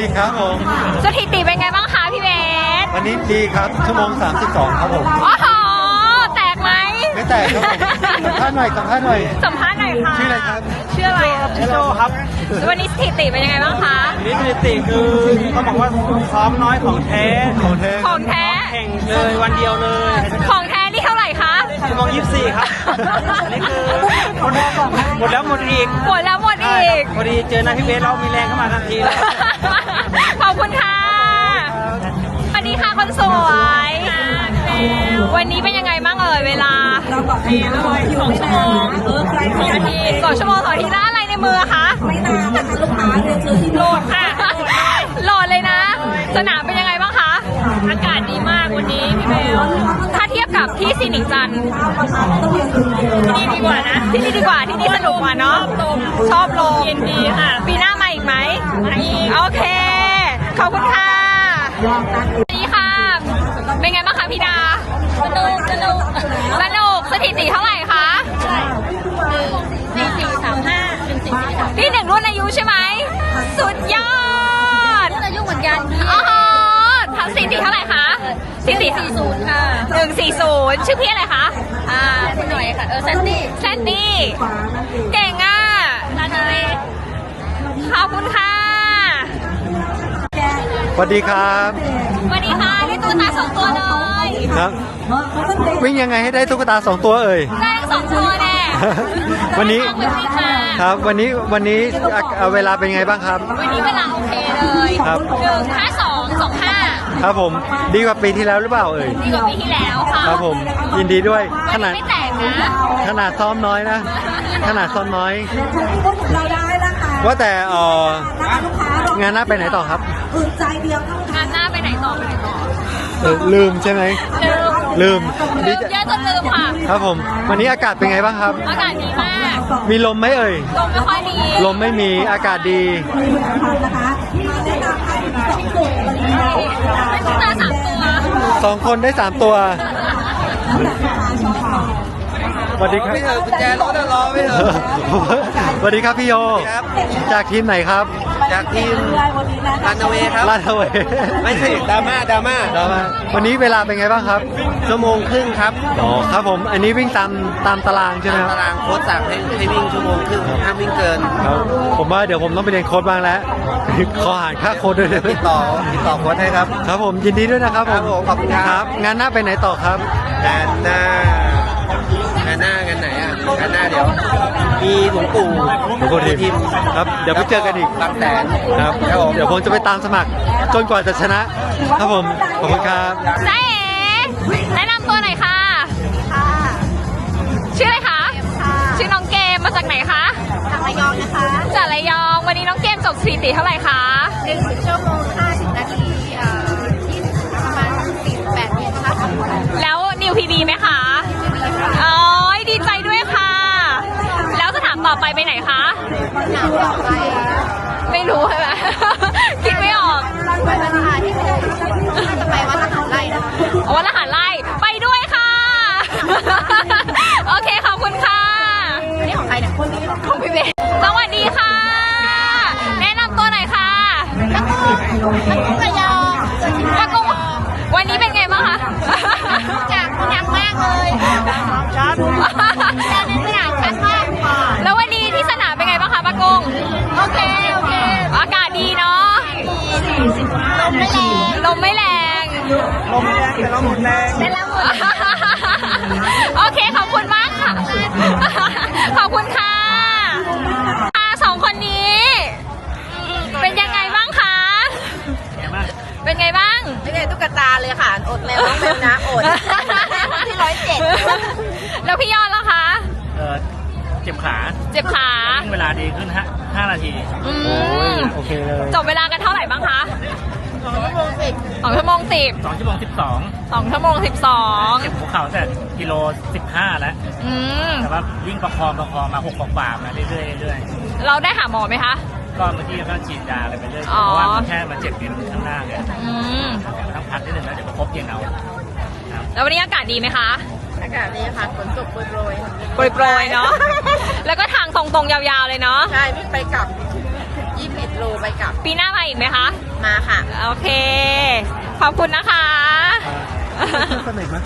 ดีครับผม สถิติเป็นไงบ้างคะพี่เบสวันนี้ดีครับชั่วโมง 32 ครับผม โอ้โหแตกไหมไม่แตกครับผมสัมภาษณ์หน่อยสัมภาษณ์หน่อย สัมภาษณ์หน่อยค่ะชื่ออะไรครับ ชื่ออะไรครับพี่โจครับ วันนี้สถิติเป็นยังไงบ้างคะ นี่สถิติคือเขาบอกว่าซ้อมน้อยของแท้ ของเทของแท้แข่งเลยวันเดียวเลย ของแท้ นี่เท่าไหร่คะชั่วโมงยี่สิบสี่ครับ อันนี้คือหมดแล้วหมดอีกหมดแล้วหมดอีก พอดีเจอหน้าพี่เบสเรามีแรงเข้ามาทันทีเลยขอบคุณค่ะสวัสดีค่ะคนสวยวันนี้เป็นยังไงบ้างเอ่ยเวลาสองชั่วโมงสองนาทีสองชั่วโมงสองนาทีแล้วอะไรในมือคะไม่นานนะคะลูกค้าเรียนเชิญที่โหลดค่ะโหลดเลยนะ สนามเป็นยังไงบ้างคะ อากาศดีมากวันนี้พี่เบลถ้าเทียบ กับที่ซีนิกจันทร์ที่นี่ดีกว่านะ ที่นี่ดีกว่าที่นี่สนุกกว่าเนาะชอบลมเย็นดีค่ะ ปีหน้ามาอีกไหมอีกโอเค ขอบคุณค่ะสวัสดีค่ะ เป็นไงบ้างคะพี่ดา สนุก สนุก สนุก สถิติเท่าไหร่ สถิติสี่ศูนย์ค่ะหนึ่งสี่ศูนย์ชื่อพี่อะไรคะ อ่าคุณหน่อยค่ะ เออแซนดี้แซนดี้เก่งอะลาเทเรขอบคุณค่ะสวัสดีครับสวัสดีค่ะได้ตุ๊กตาสองตัวเลยครับ วิ่งยังไงให้ได้ตุ๊กตาสองตัวเอ่ยได้ทั้งสองตัวแน่วันนี้ขอบคุณค่ะครับวันนี้วันนี้อะอะเวลาเป็นไงบ้างครับ วันนี้เวลาโอเคเลยครับหนึ่งห้าสอง สองห้าครับผมดีกว่าปีที่แล้วหรือเปล่าเอ่ยดีกว่าปีที่แล้วค่ะครับผมยินดีด้วยขวันนานี้ดไม่แตกนะขนาดซ้อมน้อยนะ ขนาดซ้อมน้อยพวกเราได้นะคะว่าแต่เออนะคะลูกค้างานหน้าไปไหนต่อครับอื่นใจเดียวเท่านั้นงานหน้าไปไหนต่อไปไหนต่อเออลืมใช่ไหมลืมลืมลืดีมใจเยอะจนลืมค่ะครับผม วันนี้อากาศเป็นไงบ้างครับ อากาศดีมาก มีลมไหมเอ่ย ลมไม่ค่อยดีลมไม่มีอากาศดี นะคะมาแนะนำให้สองจุดวันนี้ได้ตุ๊กตาสามตัวสองคนได้สามตัวสวัสดีครับพี่เถอะกุญแจรถอะรอไม่เถอะสวัสดีครับพี่โยครับจากทีมไหนครับ จากทีมวันนี้นะรันเวย์ครับลาดเวไม่ใช่ดราม่าดราม่าดราม่าวันนี้เวลาเป็นไงบ้างครับชั่วโมงครึ่งครับอ๋อครับผม อันนี้วิ่งตามตามตารางใช่ไหมครับ ตารางโค้ชสั่งให้ให้วิ่งชั่วโมงครึ่งห้ามวิ่งเกินครับผมว่าเดี๋ยวผมต้องไปเรียนโค้ดบ้างแล้ว ขอหารค่าโค้ดด้วยติดต่อติดต่อโค้ชให้ครับ ครับผมยินดีด้วยนะครับครับผมขอบคุณครับ งานหน้าไปไหนต่อครับงานหน้า มีหลวงปู่หลวงปู่ทิมครับ เดี๋ยวไปเจอกันอีกบางแสนครับครับผมเดี๋ยวผมจะไปตามสมัคร จนกว่าจะชนะ ครับผม ขอบคุณครับจ้าเอ๋แนะนำตัวหน่อยค่ะ ชื่ออะไรคะ ชื่อน้องเกมมาจากไหนคะ จากระยองนะคะ จากระยอง วันนี้น้องเกมจบสถิติเท่าไหร่คะหนึ่งชั่วโมง ไปไปไหนคะหนาวต่อไปไม่รู้ใช่ไหม คิดไม่ออกไปวันอาทิตย์น่าจะไปวัดทหารไร่นะคะเอาวันละหารไล่ไปด้วยค่ะ โอเคขอบคุณค่ะอันนี้ของใครเนี่ยคนนี้ของพี่เบสสวัสดีค่ะ แนะนำตัวหน่อยค่ะระยองป้ากุ้ ลมไม่แรงลมแรงแต่เราหมดแรงได้แล้วหมดโอเคขอบคุณมากค่ะ ขอบคุณค่ะอ่าสองคนนี้ เป็นยังไงบ้างคะ เป็นไงบ้าง ไม่ใช่ตุ๊กตาเลยค่ะ อดแล้วน้องเบลนะอดที่ร้อยเจ็ดแล้วพี่ยอดล่ะคะ เออเจ็บขา เจ็บขาวิ่งเวลาดีขึ้นฮะ5นาที อืโอ้ยมโอเคเลย จบเวลากันเท่าไหร่บ้างคะ สองชั่วโมงสิบสองชั่วโมงสิบ2ชั่วโมง12สองชั่วโมงสิบสองเจ็บหัวเข่าแต่กิโล15แล้วอืมแต่ว่าวิ่งประคองประคองมา6กว่าๆมาเรื่อยๆเรื่อยเราได้หาหมอไหมคะๆก็เมื่อกี้ก็ฉีดยาอะไรไปเรื่อยอ๋อเพราะว่ามันแค่มาเจ็บนิดข้างหน้าเนี่ยอืมต้องพักนิดนึงนะเดี๋ยวประคบเย็นเอาแล้ววันนี้อากาศดีไหมคะอากาศดีค่ะฝนตกโปรยโปรยๆเนาะแล้วก็ทางตรงๆยาวๆเลยเนาะๆใช่วิ่งไปกลับยี่สิบเอ็ด โลไปกลับปีหน้ามาอีกไหมคะ มาค่ะ โอเค ขอบคุณนะคะ สนิทไหม